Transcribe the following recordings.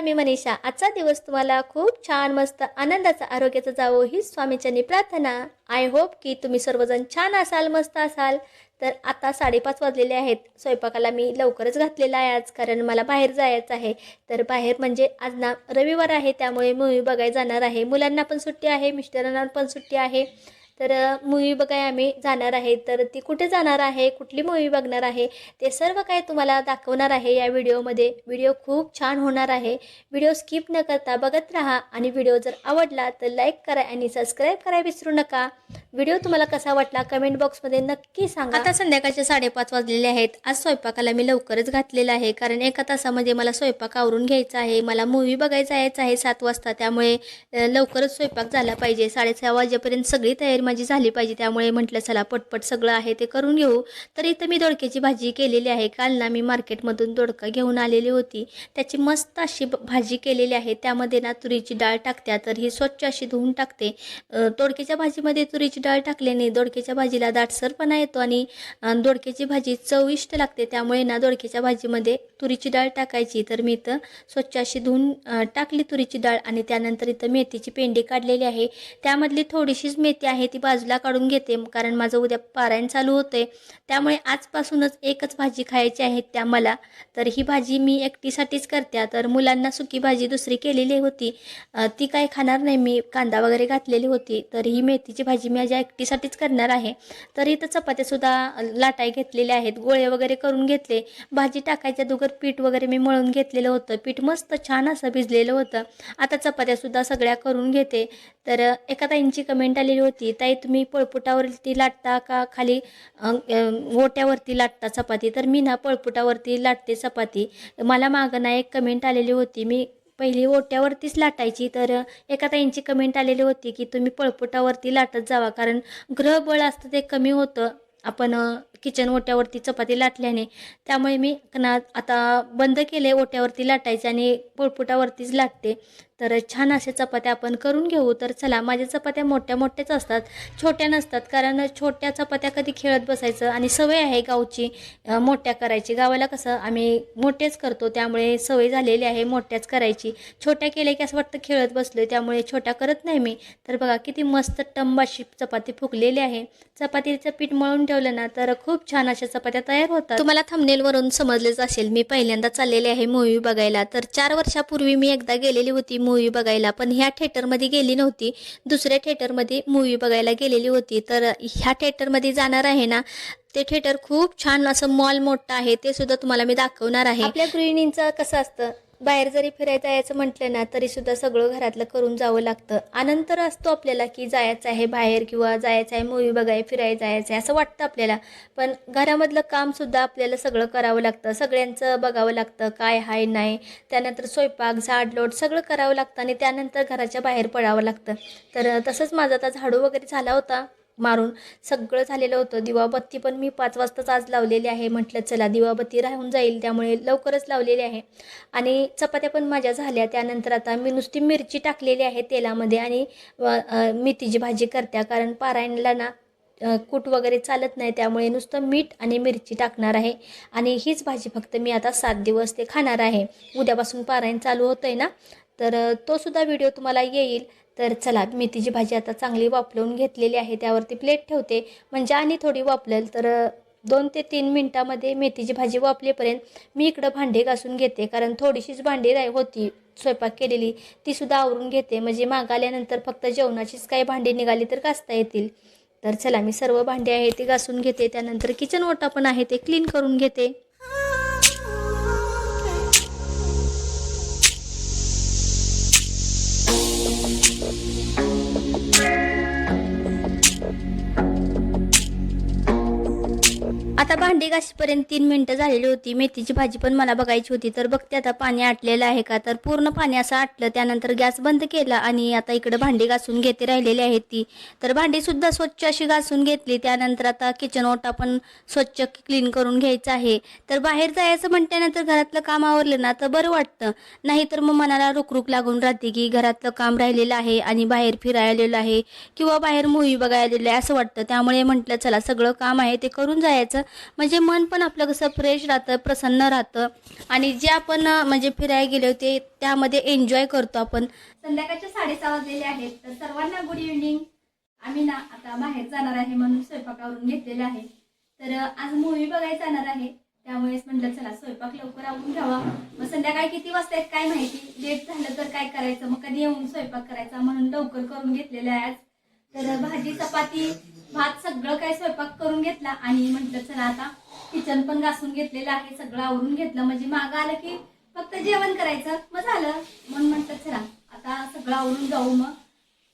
नमस्कार मी मनीषा. आजचा दिवस तुम्हाला खूप छान मस्त आनंदाचा आरोग्याचा जावो ही स्वामीचरणी प्रार्थना. आय होप की तुम्ही सर्वजण छान असाल मस्त असाल. तर आता साडेपाच वाजलेले आहेत. स्वयंपाकाला मी लवकरच घातलेला आहे आज कारण मला बाहेर जायचं आहे. तर बाहेर म्हणजे आज ना रविवार आहे त्यामुळे मूवी बघायला जाणार आहे. मुलांना पण सुट्टी आहे मिस्टरांना पण सुट्टी आहे. तर मूवी बघाय आम्ही जाणार आहे. तर ती कुठे जाणार आहे? कुठली मूवी बघणार आहे? ते सर्व काय तुम्हाला दाखवणार आहे या व्हिडिओमध्ये व्हिडिओ खूप छान होणार आहे. व्हिडिओ स्किप न करता बघत राहा. आणि व्हिडिओ जर आवडला तर लाईक करा आणि सबस्क्राईब करा विसरू नका. व्हिडिओ तुम्हाला कसा वाटला कमेंट बॉक्समध्ये नक्की सांगा. आता संध्याकाळचे साडेपाच वाजलेले आहेत. आज स्वयंपाकाला मी लवकरच घातलेला आहे. कारण एका तासामध्ये मला स्वयंपाक आवरून घ्यायचा आहे. मला मूवी बघायचा यायचा आहे सात वाजता. त्यामुळे लवकरच स्वयंपाक झाला पाहिजे. साडेसहा वाजेपर्यंत सगळी तयारी माझी झाली पाहिजे. त्यामुळे म्हटलं चला पटपट सगळं आहे ते करून घेऊ. तर इथं मी दोडक्याची भाजी केलेली आहे. काल ना मी मार्केटमधून दोडका घेऊन आलेली होती. त्याची मस्त अशी भाजी केलेली आहे. त्यामध्ये ना तुरीची डाळ टाकत्या तर ही स्वच्छ अशी धुवून टाकते. अ, दोडक्याच्या भाजीमध्ये तुरीची डाळ टाकल्याने दोडक्याच्या भाजीला दाटसरपणा येतो आणि दोडक्याची भाजी चविष्ट लागते. त्यामुळे ना दोडक्याच्या भाजीमध्ये तुरीची डाळ टाकायची. तर मी इथं स्वच्छ अशी धुवून टाकली तुरीची डाळ आणि त्यानंतर इथं मेथीची पेंडी काढलेली आहे. त्यामधली थोडीशीच मेथी आहे ती बाजूला काढून घेते कारण माझं उद्या पारायण चालू होते त्यामुळे आजपासूनच एकच भाजी खायची आहे त्या मला. तर ही भाजी मी एकटीसाठीच करते. तर मुलांना सुकी भाजी दुसरी केलेली होती. ती काय खाणार नाही. मी कांदा वगैरे घातलेली होती. तर ही मेथीची भाजी मी माझ्या एकटीसाठीच करणार आहे तर इथं चपात्यासुद्धा लाटाय घेतलेल्या आहेत. गोळे वगैरे करून घेतले. भाजी टाकायच्या दुगर पीठ वगैरे मी मळून घेतलेलं होतं. पीठ मस्त छान असं भिजलेलं होतं. आता चपात्यासुद्धा सगळ्या करून घेते. तर एका ताईंची कमेंट आलेली होती ताई तुम्ही पळपुटावरती लाटता का? खाली गोट्यावरती ओट्यावरती लाटता चपाती? तर मी ना पळपुटावरती लाटते चपाती. मला मागं ना एक कमेंट आलेली होती. मी पहिली ओट्यावरतीच लाटायची. तर एका ताईंची कमेंट आलेली होती की तुम्ही पळपुटावरती लाटत जावा कारण ग्रहबळ असतं ते कमी होतं. आपण किचन ओट्यावरती चपाती लाटल्याने त्यामुळे मी ना आता बंद केले ओट्यावरती लाटायचे आणि पोळपुटावरतीच लाटते. तर छान अशा चपात्या आपण करून घेऊ. तर चला माझ्या चपात्या मोठ्या मोठ्याच असतात छोट्या नसतात कारण छोट्या चपात्या कधी खेळत बसायचं आणि सवय आहे गावची मोठ्या करायची. गावाला कसं आम्ही मोठेच करतो त्यामुळे सवय झालेली आहे मोठ्याच करायची. छोट्या केल्या की असं वाटतं खेळत बसलो त्यामुळे छोट्या करत नाही मी. तर बघा किती मस्त टंबाशी चपाती फुगलेली आहे. चपातीचं पीठ मळून ठेवलं ना तर खूप खूप छान अशा चपात्या तयार होतात. तुम्हाला थंबनेलवरून समजलेच असेल मी पहिल्यांदा चाललेले आहे मूवी बघायला. तर चार वर्षापूर्वी मी एकदा गेलेली होती मूवी बघायला पण ह्या थिएटरमध्ये गेली नव्हती. दुसऱ्या थिएटरमध्ये मूवी बघायला गेलेली होती. तर ह्या थिएटरमध्ये जाणार आहे ना ते थिएटर खूप छान असं मॉल मोठं आहे ते सुद्धा तुम्हाला मी दाखवणार आहे. आपल्या गृहिणींचं कसं असतं? बाहेर जरी फिरायचं यायचं म्हटलं ना तरी सुद्धा सगळं घरातलं करून जावं लागतं. आनंद असतो आपल्याला की जायचं आहे बाहेर किंवा जायचं आहे मूवी बघाय फिरायला जायचं आहे असं वाटतं आपल्याला. पण घरामधलं काम सुद्धा आपल्याला सगळं करावं लागतं. सगळ्यांचं बघावं लागतं काय हाय नाही. त्यानंतर स्वयंपाक झाडलोट सगळं करावं लागतं आणि त्यानंतर घराच्या बाहेर पडावं लागतं. तर तसंच माझा आता झाडू वगैरे झाला होता. मारून सगळं झालेलं होतं. दिवाबत्ती पण मी पाच वाजताच आज लावलेली आहे. म्हटलं चला दिवाबत्ती राहून जाईल. त्यामुळे लवकरच लावलेली आहे. आणि चपात्या पण माझ्या झाल्या. त्यानंतर आता मी नुसती मिरची टाकलेली आहे तेलामध्ये आणि मेथीची भाजी करत्या कारण पारायणला ना कूट वगैरे चालत नाही. त्यामुळे नुसतं मीठ आणि मिरची टाकणार आहे. आणि हीच भाजी फक्त मी आता सात दिवस ते खाणार आहे. उद्यापासून पारायण चालू होतं आहे ना. तर तोसुद्धा व्हिडिओ तुम्हाला येईल. तर चला मेथीची भाजी आता चांगली वापलवून घेतलेली आहे. त्यावरती प्लेट ठेवते. म्हणजे आणि थोडी वापलेल तर दोन ते तीन मिनटामध्ये मेथीची भाजी वापलेपर्यंत मी इकडं भांडे घासून घेते. कारण थोडीशीच भांडी राही होती स्वयंपाक केलेली. ती सुद्धा आवरून घेते. म्हणजे माग आल्यानंतर फक्त जेवणाचीच काही भांडी निघाली तर घासता येतील. तर चला मी सर्व भांडी आहे ते घासून घेते. त्यानंतर किचन ओटा पण आहे ते क्लीन करून घेते. आता भांडी घाशीपर्यंत तीन मिनटं झालेली होती. मेथीची भाजी पण मला बघायची होती. तर बघते आता पाणी आटलेलं आहे का? तर पूर्ण पाणी असं आटलं त्यानंतर गॅस बंद केला आणि आता इकडं भांडी घासून घेते राहिलेली आहेत ती. तर भांडी सुद्धा स्वच्छ अशी घासून घेतली. त्यानंतर आता किचन ओटा पण स्वच्छ क्लीन करून घ्यायचं आहे. तर बाहेर जायचं म्हटल्यानंतर घरातलं काम आवरलं ना तर बरं वाटतं. नाहीतर मग मनाला रुकरुक लागून राहते की घरातलं काम राहिलेलं आहे आणि बाहेर फिरायलेलं आलेलं आहे किंवा बाहेर मूवी बघायला आलेलं आहे असं वाटतं. त्यामुळे म्हटलं चला सगळं काम आहे ते करून जायचं. म्हणजे मन पण आपलं कसं फ्रेश राहतं प्रसन्न राहतं. आणि जे आपण म्हणजे फिरायला गेले होते त्यामध्ये एन्जॉय करतो आपण. संध्याकाळचे साडेसहा वाजलेले आहेत तर सर्वांना गुड इव्हनिंग आम्ही ना आता बाहेर जाणार आहे म्हणून स्वयंपाकावरून घेतलेला आहे. तर आज मूवी बघायला जाणार आहे. त्यामुळेच म्हटलं चला स्वयंपाक लवकर आवरून घ्यावा. मग संध्याकाळी किती वाजता आहेत काय माहिती? लेट झालं तर काय करायचं? मग कधी येऊन स्वयंपाक करायचा? म्हणून लवकर करून घेतलेलं आहे आज. तर भाजी चपाती भात सगळं काय स्वयंपाक करून घेतला आणि म्हटलं चला आता किचन पण घासून घेतलेलं आहे सगळं आवरून घेतलं. म्हणजे मागं आलं की फक्त जेवण करायचं. मग झालं. म्हणून म्हटलं चला आता सगळं आवरून जाऊ मग.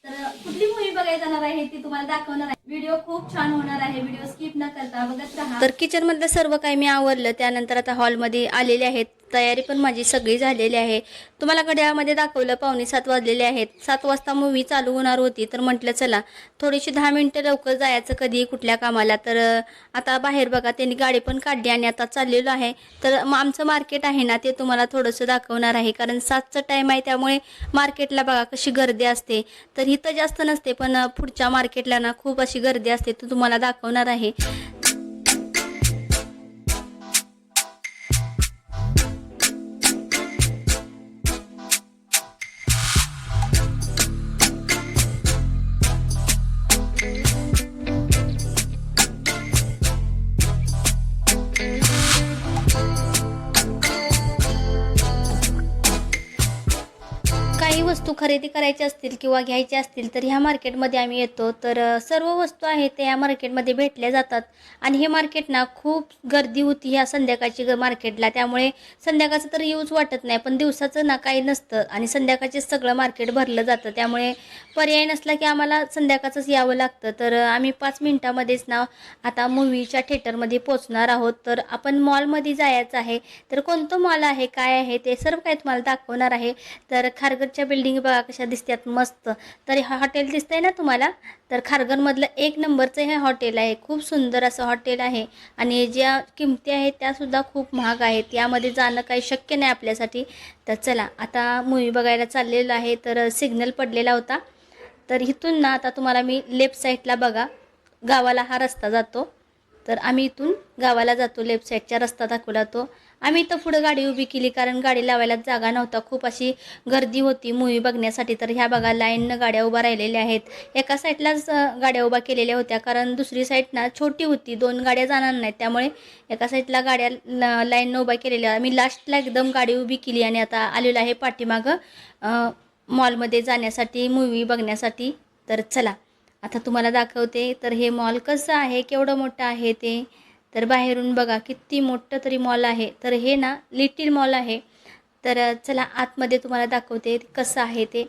तर कुठली मूवी बघायला जाणार आहे ती तुम्हाला दाखवणार आहे. व्हिडिओ खूप छान होणार आहे. व्हिडिओ स्किप न करता बघत राहा. तर किचन मधलं सर्व काही मी आवरलं. त्यानंतर आता हॉलमध्ये आलेले आहेत. तयारी पण माझी सगळी झालेली आहे. तुम्हाला घड्याळामध्ये दाखवलं पावणे सात वाजलेले आहेत. सात वाजता मूवी चालू होणार होती तर म्हटलं चला थोडीशी दहा मिनटं लवकर जायचं कधी कुठल्या कामाला. तर आता बाहेर बघा त्यांनी गाडी पण काढली आणि आता चाललेलो आहे. तर मग आमचं मार्केट आहे ना ते तुम्हाला थोडंसं दाखवणार आहे. कारण सातचं टाईम आहे त्यामुळे मार्केटला बघा कशी गर्दी असते. तर इथं जास्त नसते पण पुढच्या मार्केटला ना खूप अशी गर्दी असते तो तुम्हाला दाखवणार आहे. खरेदी करायच्या असतील किंवा घ्यायच्या असतील तर ह्या मार्केटमध्ये आम्ही येतो. तर सर्व वस्तू आहेत त्या ह्या मार्केटमध्ये भेटल्या जातात. आणि हे मार्केट ना खूप गर्दी होती ह्या संध्याकाळची ग मार्केटला. त्यामुळे संध्याकाळचं तर येऊच वाटत नाही पण दिवसाचं ना काही नसतं. आणि संध्याकाळचे सगळं मार्केट भरलं जातं. त्यामुळे पर्याय नसला की आम्हाला संध्याकाळचंच यावं लागतं. तर आम्ही पाच मिनटामध्येच ना आता मूवीच्या थिएटरमध्ये पोचणार आहोत. तर आपण मॉलमध्ये जायचं आहे. तर कोणतं मॉल आहे काय आहे ते सर्व काही तुम्हाला दाखवणार आहे. तर खारगडच्या बिल्डिंग बघा कशा दिसतात मस्त. तर हे हॉटेल दिसतंय ना तुम्हाला? तर खारघरमधलं एक नंबरचं हे हॉटेल आहे. खूप सुंदर असं हॉटेल आहे. आणि ज्या किमती आहेत त्यासुद्धा खूप महाग आहेत. यामध्ये जाणं काही शक्य नाही आपल्यासाठी. तर चला आता मूवी बघायला चाललेलो आहे तर सिग्नल पडलेला होता. तर इथून ना आता तुम्हाला मी लेफ्ट साईडला बघा. गावाला हा रस्ता जातो. तर आम्ही इथून गावाला जातो लेफ्ट साईडच्या रस्ता दाखवला तो. आम्ही इथं पुढं गाडी उभी केली कारण गाडी लावायला जागा नव्हता. खूप अशी गर्दी होती मूवी बघण्यासाठी. तर ह्या बघा लाईननं गाड्या उभ्या राहिलेल्या आहेत. एका साईडलाच गाड्या उभ्या केलेल्या होत्या कारण दुसरी साईड ना छोटी होती. दोन गाड्या जाणार नाहीत. त्यामुळे एका साईडला गाड्या लाईननं उभ्या केलेल्या. आम्ही लास्टला एकदम गाडी उभी केली आणि आता आलेलो आहे पाठीमागं मॉलमध्ये जाण्यासाठी मूवी बघण्यासाठी. तर चला आता तुम्हाला दाखवते. तर हे मॉल कसं आहे? केवढं मोठं आहे ते? तर बाहेरून बघा किती मोठं तरी मॉल आहे. तर हे ना लिटिल मॉल आहे. तर चला आतमध्ये तुम्हाला दाखवते कसं आहे ते.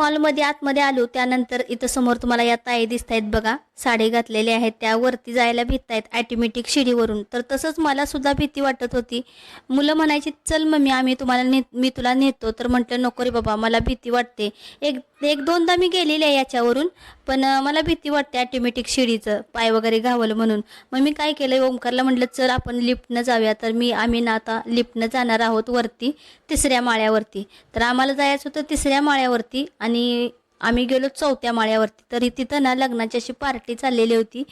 मॉलमध्ये आतमध्ये आलो त्यानंतर इथं समोर तुम्हाला या ताई दिसत आहेत बघा. साडी घातलेल्या आहेत त्यावरती जायला भीत आहेत ॲटोमॅटिक शिडीवरून. तर तसंच मला सुद्धा भीती वाटत होती. मुलं म्हणायची चल मम्मी आम्ही तुम्हाला ने मी तुला नेतो. तर म्हटलं नको रे बाबा मला भीती वाटते. एक एक दोनदा मी गेलेली आहे याच्यावरून पण मला भीती वाटते ॲटोमॅटिक शिडीचं पाय वगैरे घावलं म्हणून. मग मी काय केलं ओमकारला म्हटलं चल आपण लिफ्टनं जाऊया. तर मी आम्ही ना आता लिफ्टनं जाणार आहोत वरती तिसऱ्या माळ्यावरती. तर आम्हाला जायचं होतं तिसऱ्या माळ्यावरती आणि आणि आम्ही गेलो चौथ्या माळ्यावरती. तरी तिथं ना लग्नाची अशी पार्टी चाललेली होती.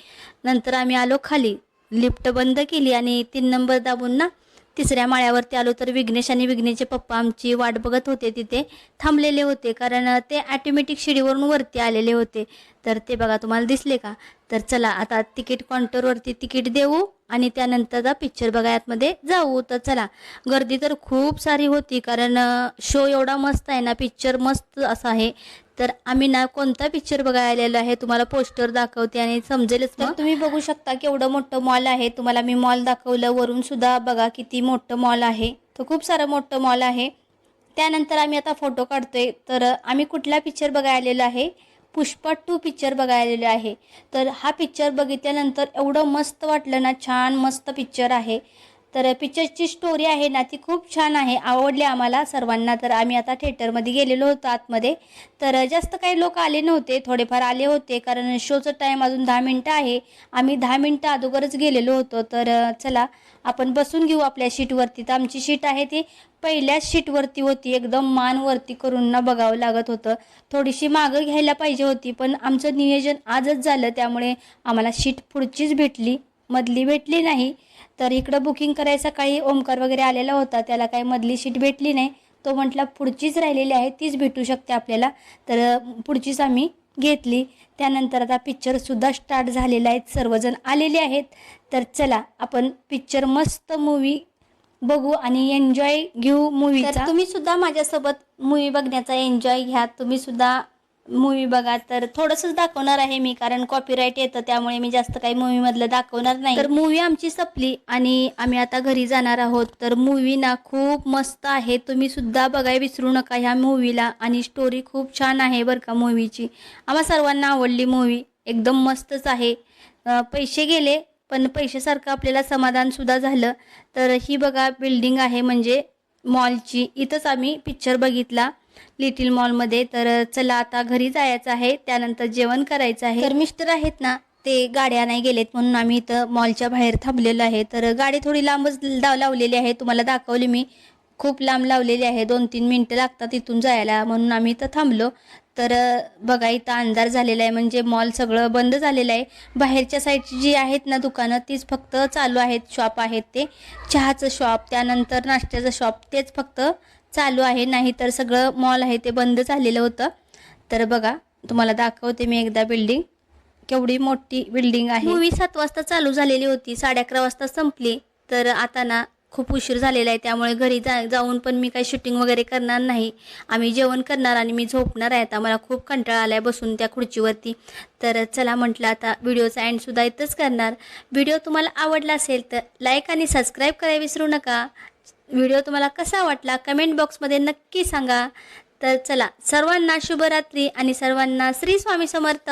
नंतर आम्ही आलो खाली. लिफ्ट बंद केली आणि तीन नंबर दाबून ना तिसऱ्या माळ्यावरती आलो तर विघ्नेश आणि विघ्नेशचे पप्पा आमची वाट बघत होते तिथे थांबलेले होते कारण ते ॲटोमॅटिक शिडीवरून वरती आलेले होते. तर ते बघा तुम्हाला दिसले का? तर चला आता तिकीट काउंटरवरती तिकीट देऊ आणि त्यानंतरचा पिक्चर बघा यातमध्ये जाऊ. तर चला गर्दी तर खूप सारी होती कारण शो एवढा मस्त आहे ना पिक्चर मस्त असा आहे. तर आम्ही ना कोणता पिक्चर बघायला आलेलो आहे तुम्हाला पोस्टर दाखवते आणि समजेलच तर तुम्ही बघू शकता केवढं मोठं मॉल आहे. तुम्हाला मी मॉल दाखवलं वरून सुद्धा बघा किती मोठं मॉल आहे. तर खूप सारं मोठं मॉल आहे. त्यानंतर आम्ही आता फोटो काढतोय. तर आम्ही कुठला पिक्चर बघायला आलेलो आहे? पुष्पा टू पिक्चर बघायला आलेलो आहे. तर हा पिक्चर बघितल्यानंतर एवढं मस्त वाटलं ना छान मस्त पिक्चर आहे. तर पिक्चरची स्टोरी आहे ना ती खूप छान आहे आवडली आम्हाला सर्वांना. तर आम्ही आता थिएटरमध्ये गेलेलो होतो आतमध्ये. तर जास्त काही लोक आले नव्हते थोडेफार आले होते कारण शोचं टाईम अजून दहा मिनटं आहे. आम्ही दहा मिनटं अगोदरच गेलेलो होतो. तर चला आपण बसून घेऊ आपल्या शीटवरती तर आमची शीट आहे ती पहिल्याच शीटवरती होती. एकदम मान वरती करून ना बघावं लागत होतं. थोडीशी मागं घ्यायला पाहिजे होती पण आमचं नियोजन आजच झालं. त्यामुळे आम्हाला शीट पुढचीच भेटली. मधली भेटली नाही. तर इकडं बुकिंग करायला सकाळी ओमकार वगैरे आलेला होता त्याला काही मधली शीट भेटली नाही. तो म्हटला पुढचीच राहिलेली आहे तीच भेटू शकते आपल्याला. तर पुढचीच आम्ही घेतली. त्यानंतर आता पिक्चरसुद्धा स्टार्ट झालेला आहेत सर्वजण आलेले आहेत. तर चला आपण पिक्चर मस्त मूवी बघू आणि एन्जॉय घेऊ मूवीचा तुम्ही सुद्धा माझ्यासोबत मूवी बघण्याचा एन्जॉय घ्या. तुम्ही सुद्धा मूवी बघा तर थोडंसंच दाखवणार आहे मी कारण कॉपीराईट येतं त्यामुळे मी जास्त काही मूवीमधलं दाखवणार नाही. तर मूवी आमची संपली आणि आम्ही आता घरी जाणार आहोत. तर मूवी ना खूप मस्त आहे तुम्ही सुद्धा बघाय विसरू नका ह्या मूवीला आणि स्टोरी खूप छान आहे बरं का मूवीची आम्हा सर्वांना आवडली मूवी एकदम मस्तच आहे. पैसे गेले पण पैशासारखं आपल्याला समाधानसुद्धा झालं. तर ही बघा बिल्डिंग आहे म्हणजे मॉलची इथंच आम्ही पिक्चर बघितला. लिटिल मॉलमध्ये. तर चला आता घरी जायचं आहे. त्यानंतर जेवण करायचं आहे. तर मिस्टर आहेत ना ते गाड्या नाही गेलेत म्हणून आम्ही इथं मॉलच्या बाहेर थांबलेलो आहे. तर गाडी थोडी लांबच लाव लावलेली आहे. तुम्हाला दाखवली मी. खूप लांब लावलेली आहे. दोन तीन मिनटं लागतात इथून जायला म्हणून आम्ही इथं थांबलो. तर बघा इथं अंधार झालेला आहे. म्हणजे मॉल सगळं बंद झालेलं आहे. बाहेरच्या साईडची जी आहेत ना दुकानं तीच फक्त चालू आहेत. शॉप आहेत ते. चहाचं शॉप त्यानंतर नाश्त्याचं शॉप तेच फक्त चालू आहे नाही तर सगळं मॉल आहे ते बंद झालेलं होतं. तर बघा तुम्हाला दाखवते मी एकदा बिल्डिंग केवढी मोठी बिल्डिंग आहे. मूवी सात वाजता चालू झालेली होती साडे अकरा वाजता संपली. तर आता ना खूप उशीर झालेला आहे त्यामुळे घरी जा जाऊन पण मी काही शूटिंग वगैरे करणार नाही. आम्ही जेवण करणार आणि मी झोपणार आहे आता. मला खूप कंटाळा आला आहे बसून त्या खुर्चीवरती. तर चला म्हटलं आता व्हिडिओचा एंडसुद्धा इथंच करणार. व्हिडिओ तुम्हाला आवडला असेल तर लाईक आणि सबस्क्राईब करायला विसरू नका. व्हिडिओ तुम्हाला कसा वाटला कमेंट बॉक्समध्ये नक्की सांगा. तर चला सर्वांना शुभरात्री आणि सर्वांना श्री स्वामी समर्थ.